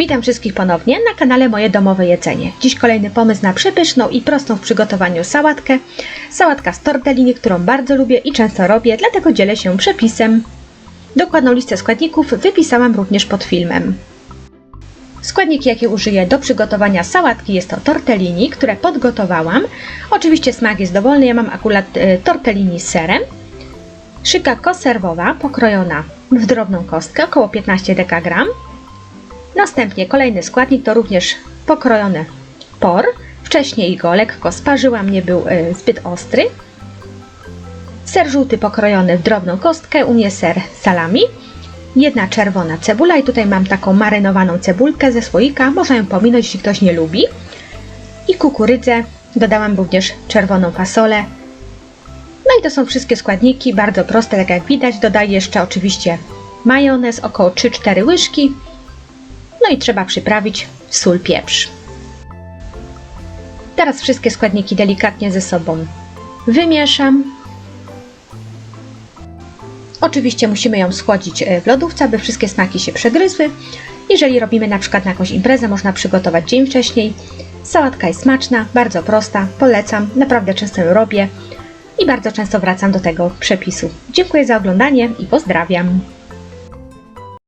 Witam wszystkich ponownie na kanale Moje Domowe Jedzenie. Dziś kolejny pomysł na przepyszną i prostą w przygotowaniu sałatkę. Sałatka z tortellini, którą bardzo lubię i często robię, dlatego dzielę się przepisem. Dokładną listę składników wypisałam również pod filmem. Składniki, jakie użyję do przygotowania sałatki, jest to tortellini, które podgotowałam. Oczywiście smak jest dowolny, ja mam akurat e, tortellini z serem. Szyka konserwowa, pokrojona w drobną kostkę, około 15 dekagram. Następnie kolejny składnik to również pokrojony por. Wcześniej go lekko sparzyłam, nie był e, zbyt ostry. Ser żółty pokrojony w drobną kostkę, u mnie ser salami. Jedna czerwona cebula i tutaj mam taką marynowaną cebulkę ze słoika, można ją pominąć, jeśli ktoś nie lubi. I kukurydzę, dodałam również czerwoną fasolę. No i to są wszystkie składniki, bardzo proste, tak jak widać. Dodaję jeszcze oczywiście majonez, około 3-4 łyżki. No i trzeba przyprawić sól, pieprz. Teraz wszystkie składniki delikatnie ze sobą wymieszam. Oczywiście musimy ją schłodzić e, w lodówce, aby wszystkie smaki się przegryzły. Jeżeli robimy na przykład na jakąś imprezę, można przygotować dzień wcześniej. Sałatka jest smaczna, bardzo prosta, polecam, naprawdę często ją robię i bardzo często wracam do tego przepisu. Dziękuję za oglądanie i pozdrawiam.